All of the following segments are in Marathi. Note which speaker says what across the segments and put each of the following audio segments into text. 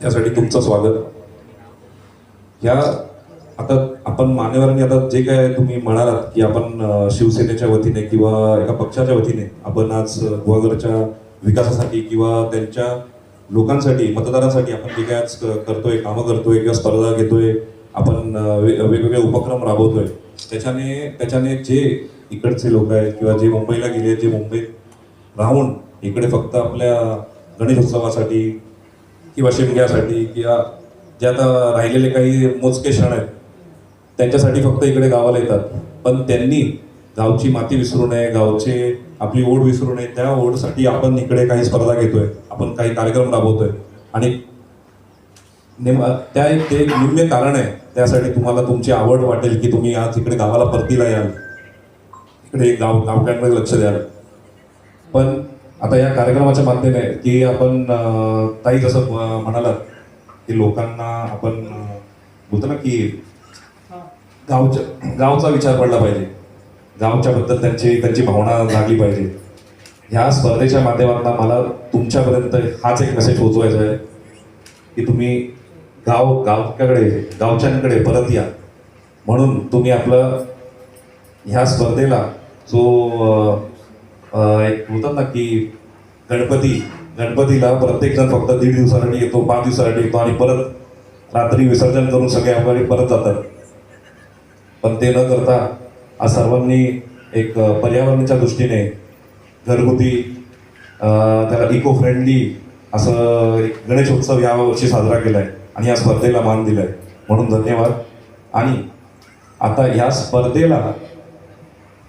Speaker 1: त्यासाठी तुमचं स्वागत. या आता आपण मान्यवरांनी आता जे काय तुम्ही म्हणालात की आपण शिवसेनेच्या वतीने किंवा एका पक्षाच्या वतीने आपण आज गुहागरच्या विकासासाठी किंवा त्यांच्या लोकांसाठी मतदारांसाठी आपण जे काय आज करतोय कामं करतोय किंवा स्पर्धा घेतोय आपण वेगवेगळे उपक्रम राबवतोय. त्याच्याने त्याच्याने जे इकडचे लोक आहेत किंवा जे मुंबईला गेले जे मुंबईत राहून इकडे फक्त आपल्या गणेशोत्सवासाठी किंवा शिमग्यासाठी किंवा जे आता राहिलेले काही मोजके क्षण आहेत त्यांच्यासाठी फक्त इकडे गावाला येतात. पण त्यांनी गावची माती विसरू नये गावचे आपली ओढ विसरू नये त्या ओढसाठी आपण इकडे काही स्पर्धा घेतोय आपण काही कार्यक्रम राबवतोय. आणि नेम त्या ते एक निम्मे कारण आहे त्यासाठी तुम्हाला तुमची आवड वाटेल की तुम्ही आज इकडे गावाला परतीला याल. इकडे गाव गावकऱ्यांकडे लक्ष द्याल. पण आता या कार्यक्रमाच्या माध्यमाने की आपण ताई जसं म्हणालात की लोकांना आपण बोलतो ना की गावच्या गावचा विचार पडला पाहिजे. गावच्या बद्दल त्यांची त्यांची भावना जागली पाहिजे. ह्या स्पर्धेच्या माध्यमातून मला तुमच्यापर्यंत हाच एक मेसेज पोहोचवायचा आहे की तुम्ही गाव गावच्याकडे गावच्यांकडे परत या. म्हणून तुम्ही आपलं ह्या स्पर्धेला जो एक होतात ना की गणपती गणपतीला प्रत्येक जण फक्त दीड दिवसासाठी येतो पाच दिवसासाठी येतो आणि परत रात्री विसर्जन करून सगळे आपल्याकडे परत जातात. पण ते न करता आज सर्वांनी एक पर्यावरणाच्या दृष्टीने घरगुती त्याला इको फ्रेंडली असं एक गणेशोत्सव यावर्षी साजरा केला आहे आणि या स्पर्धेला मान दिला आहे म्हणून धन्यवाद. आणि आता ह्या स्पर्धेला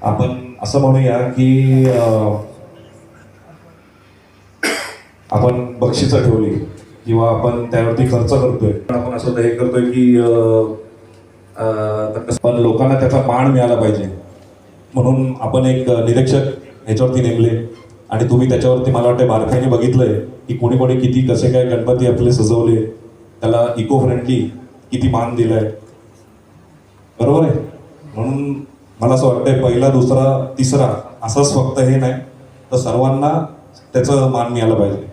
Speaker 1: आपण असं म्हणूया की आपण बक्षिसं ठेवली किंवा आपण त्यावरती खर्च करतोय. पण आपण असं हे करतोय की पण लोकांना त्याचा मान मिळाला पाहिजे. म्हणून आपण एक निरीक्षक ह्याच्यावरती नेमले आणि तुम्ही त्याच्यावरती मला वाटतं बारकाईने बघितलंय की कोणी कोणी किती कसे काय गणपती आपले सजवले त्याला इको फ्रेंडली किती मान दिलाय. बरोबर आहे? म्हणून मला असं वाटतंय पहिला दुसरा तिसरा असंच फक्त हे नाही. तर सर्वांना त्याचं मान मिळालं पाहिजे.